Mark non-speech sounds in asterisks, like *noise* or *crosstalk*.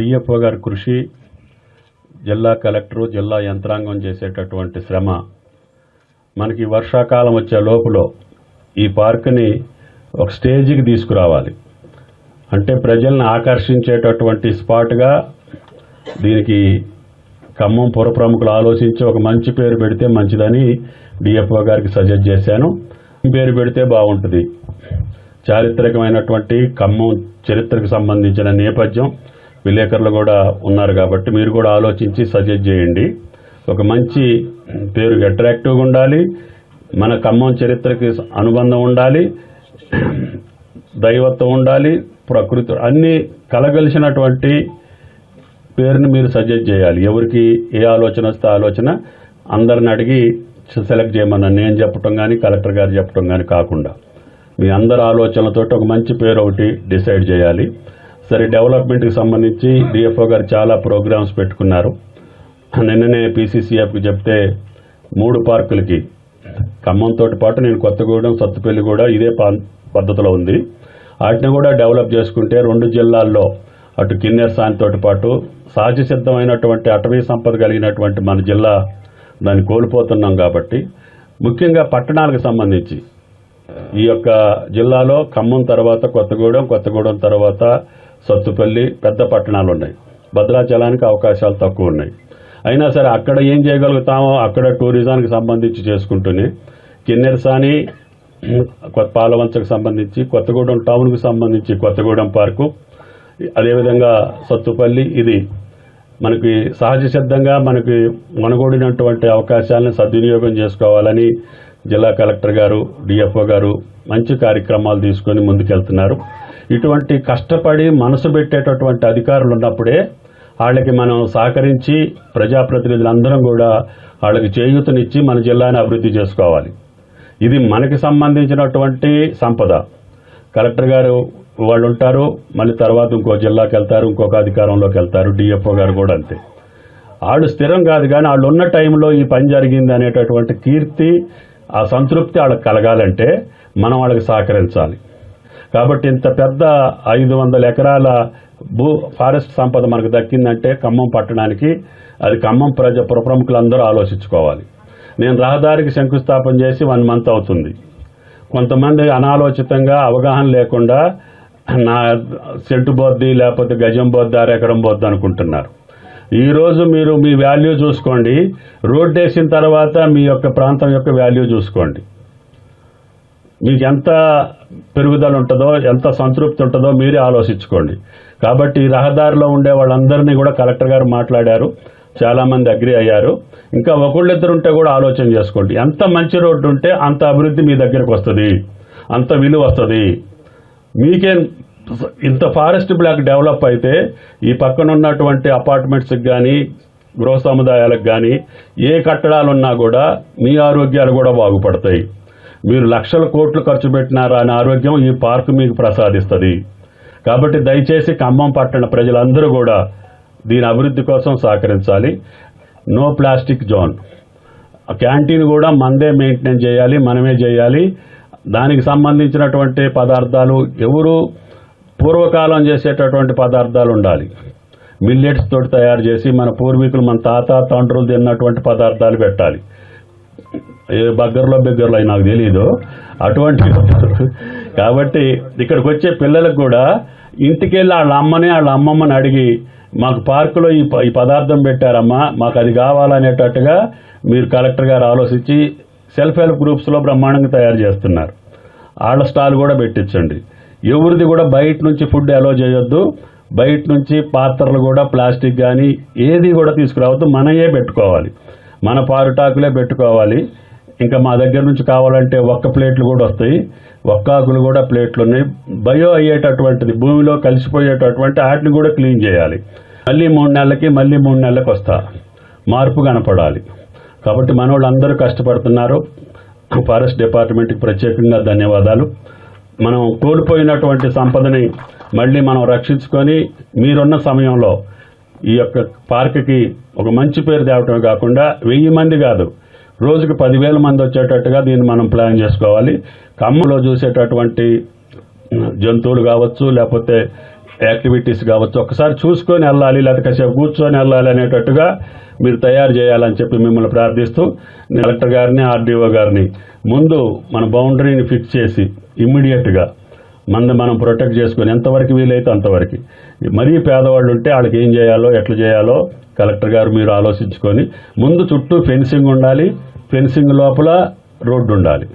DFO గారి కృషి జిల్లా కలెక్టరు జిల్లా యంత్రాంగం చేసేటటువంటి శ్రమ. మనకి వర్షాకాలం వచ్చే లోపల ఈ పార్కుని ఒక స్టేజికి తీసుకురావాలి. అంటే ప్రజల్ని ఆకర్షించేటటువంటి స్పాట్గా దీనికి ఖమ్మం పుర ప్రముఖులు ఆలోచించి ఒక మంచి పేరు పెడితే మంచిదని డిఎఫ్ఓ గారికి సజెస్ట్ చేశాను. పేరు పెడితే బాగుంటుంది. చారిత్రకమైనటువంటి ఖమ్మం చరిత్రకు సంబంధించిన నేపథ్యం విలేకరులు కూడా ఉన్నారు కాబట్టి మీరు కూడా ఆలోచించి సజెస్ట్ చేయండి. ఒక మంచి పేరు అట్రాక్టివ్గా ఉండాలి. మన ఖమ్మం చరిత్రకి అనుబంధం ఉండాలి. దైవత్వం ఉండాలి. ప్రకృతి అన్నీ కలగలిసినటువంటి పేరుని మీరు సజెస్ట్ చేయాలి. ఎవరికి ఏ ఆలోచన వస్తే ఆలోచన అందరిని అడిగి సెలెక్ట్ చేయమన్నా నేను చెప్పటం కానీ కలెక్టర్ గారు చెప్పటం కానీ కాకుండా మీ అందరి ఆలోచనలతో ఒక మంచి పేరు ఒకటి డిసైడ్ చేయాలి. సరే డెవలప్మెంట్కి సంబంధించి డిఎఫ్ఓ గారు చాలా ప్రోగ్రామ్స్ పెట్టుకున్నారు. నిన్ననే పీసీసీఎఫ్కి చెప్తే మూడు పార్కులకి ఖమ్మంతో పాటు నేను కొత్తగూడెం సత్తుపల్లి కూడా ఇదే పద్ధతిలో ఉంది. వాటిని కూడా డెవలప్ చేసుకుంటే రెండు జిల్లాల్లో అటు కిన్నెర్ సాయంతో పాటు సహజ సిద్ధమైనటువంటి అటవీ సంపద కలిగినటువంటి మన జిల్లా దాన్ని కోల్పోతున్నాం కాబట్టి ముఖ్యంగా పట్టణాలకు సంబంధించి ఈ యొక్క జిల్లాలో ఖమ్మం తర్వాత కొత్తగూడెం కొత్తగూడెం తర్వాత సత్తుపల్లి పెద్ద పట్టణాలు ఉన్నాయి భద్రాచలానికి అవకాశాలు తక్కువ ఉన్నాయి అయినా సరే అక్కడ ఏం చేయగలుగుతామో అక్కడ టూరిజానికి సంబంధించి చేసుకుంటూనే కిన్నెరసాని కొత్త పాలవంచకు సంబంధించి కొత్తగూడెం టౌన్కు సంబంధించి కొత్తగూడెం పార్కు అదేవిధంగా సత్తుపల్లి ఇది మనకి సహజ సిద్ధంగా మనకి మనగూడినటువంటి అవకాశాలను సద్వినియోగం చేసుకోవాలని జిల్లా కలెక్టర్ గారు డిఎఫ్ఓ గారు మంచి కార్యక్రమాలు తీసుకొని ముందుకెళ్తున్నారు. ఇటువంటి కష్టపడి మనసు పెట్టేటటువంటి అధికారులు ఉన్నప్పుడే వాళ్ళకి మనం సహకరించి ప్రజాప్రతినిధులందరం కూడా వాళ్ళకి చేయూతనిచ్చి మన జిల్లాని అభివృద్ధి చేసుకోవాలి. ఇది మనకి సంబంధించినటువంటి సంపద. కలెక్టర్ గారు వాళ్ళు ఉంటారు మళ్ళీ తర్వాత ఇంకో జిల్లాకి వెళ్తారు ఇంకొక అధికారంలోకి వెళ్తారు డిఎఫ్ఓ గారు కూడా అంతే. వాళ్ళు స్థిరం కాదు కానీ వాళ్ళు ఉన్న టైంలో ఈ పని జరిగింది అనేటటువంటి కీర్తి ఆ సంతృప్తి వాళ్ళకి కలగాలంటే మనం వాళ్ళకి సహకరించాలి. కాబట్టి ఇంత పెద్ద ఐదు వందల ఎకరాల భూ ఫారెస్ట్ సంపద మనకు దక్కిందంటే ఖమ్మం పట్టణానికి అది ఖమ్మం ప్రజ ప్రముఖులందరూ ఆలోచించుకోవాలి. నేను రహదారికి శంకుస్థాపన చేసి వన్ మంత్ అవుతుంది. కొంతమంది అనాలోచితంగా అవగాహన లేకుండా నా సెంటు బొద్ది లేకపోతే గజం బొద్ది అరెకరం బొద్ది అనుకుంటున్నారు. ఈరోజు మీరు మీ వాల్యూ చూసుకోండి. రోడ్ వేసిన తర్వాత మీ యొక్క ప్రాంతం యొక్క వాల్యూ చూసుకోండి. మీకు ఎంత పెరుగుదల ఉంటుందో ఎంత సంతృప్తి ఉంటుందో మీరే ఆలోచించుకోండి. కాబట్టి రహదారిలో ఉండే వాళ్ళందరినీ కూడా కలెక్టర్ గారు మాట్లాడారు. చాలామంది అగ్రి అయ్యారు. ఇంకా ఒకళ్ళిద్దరు ఉంటే కూడా ఆలోచన చేసుకోండి. ఎంత మంచి రోడ్డు ఉంటే అంత అభివృద్ధి మీ దగ్గరకు వస్తుంది. అంత విలువ వస్తుంది. మీకే ఇంత ఫారెస్ట్ బ్లాక్ డెవలప్ అయితే ఈ పక్కన ఉన్నటువంటి అపార్ట్మెంట్స్కి కానీ గృహ సముదాయాలకు కానీ ఏ కట్టడాలున్నా కూడా మీ ఆరోగ్యాలు కూడా బాగుపడతాయి. మీరు లక్షల కోట్లు ఖర్చు పెట్టినారా అని ఆరోగ్యం ఈ పార్కు మీకు ప్రసాదిస్తుంది. కాబట్టి దయచేసి ఖమ్మం పట్టణ ప్రజలందరూ కూడా దీని అభివృద్ధి కోసం సహకరించాలి. No plastic zone. క్యాంటీన్ కూడా మందే మెయింటైన్ చేయాలి మనమే చేయాలి. దానికి సంబంధించినటువంటి పదార్థాలు ఎవరు పూర్వకాలం చేసేటటువంటి పదార్థాలు ఉండాలి. మిల్లెట్స్ తోటి తయారు చేసి మన పూర్వీకులు మన తాత తండ్రులు తిన్నటువంటి పదార్థాలు పెట్టాలి. బగ్గర్లో బిగ్గర్లో అయి నాకు తెలియదు అటువంటి *laughs* కాబట్టి ఇక్కడికి వచ్చే పిల్లలకు కూడా ఇంటికెళ్ళి వాళ్ళ అమ్మని వాళ్ళ అమ్మమ్మని అడిగి మాకు పార్కులో ఈ ప- ఈ పదార్థం పెట్టారమ్మా మాకు అది కావాలనేటట్టుగా మీరు కలెక్టర్ గారు ఆలోచించి సెల్ఫ్ హెల్ప్ గ్రూప్స్లో బ్రహ్మాండంగా తయారు చేస్తున్నారు. వాళ్ళ స్టాల్ కూడా పెట్టించండి. ఎవరిది కూడా బయట నుంచి ఫుడ్ అలో చేయొద్దు. బయట నుంచి పాత్రలు కూడా ప్లాస్టిక్ కానీ ఏది కూడా తీసుకురావద్దు. మనయే పెట్టుకోవాలి. మన పారుటాకులే పెట్టుకోవాలి. ఇంకా మా దగ్గర నుంచి కావాలంటే ఒక్క ప్లేట్లు కూడా వస్తాయి. ఒక్కాకులు కూడా ప్లేట్లు ఉన్నాయి. బయో అయ్యేటటువంటిది భూమిలో కలిసిపోయేటటువంటి వాటిని కూడా క్లీన్ చేయాలి. మళ్ళీ మూడు నెలలకి మళ్ళీ మూడు నెలలకు వస్తా. మార్పు కనపడాలి. కాబట్టి మనవాళ్ళు అందరూ కష్టపడుతున్నారు. ఫారెస్ట్ డిపార్ట్మెంట్కి ప్రత్యేకంగా ధన్యవాదాలు. మనం కోల్పోయినటువంటి సంపదని మళ్ళీ మనం రక్షించుకొని మీరున్న సమయంలో ఈ యొక్క పార్క్కి ఒక మంచి పేరు తేవటమే కాకుండా వెయ్యి మంది కాదు రోజుకి పదివేల మంది వచ్చేటట్టుగా దీన్ని మనం ప్లాన్ చేసుకోవాలి. ఖమ్మంలో చూసేటటువంటి జంతువులు కావచ్చు లేకపోతే యాక్టివిటీస్ కావచ్చు ఒకసారి చూసుకొని వెళ్ళాలి లేకపోతే కాసేపు కూర్చొని వెళ్ళాలి అనేటట్టుగా మీరు తయారు చేయాలని చెప్పి మిమ్మల్ని ప్రార్థిస్తూ కలెక్టర్ గారిని ఆర్డీఓ గారిని ముందు మన బౌండరీని ఫిక్స్ చేసి ఇమ్మీడియట్గా మన మనం ప్రొటెక్ట్ చేసుకొని ఎంతవరకు వీలైతే అంతవరకు. మరీ పేదవాళ్ళు ఉంటే వాళ్ళకి ఏం చేయాలో ఎట్లా చేయాలో కలెక్టర్ గారు మీరు ఆలోచించుకొని ముందు చుట్టూ ఫెన్సింగ్ ఉండాలి ఫెన్సింగ్ లోపల రోడ్డు ఉండాలి.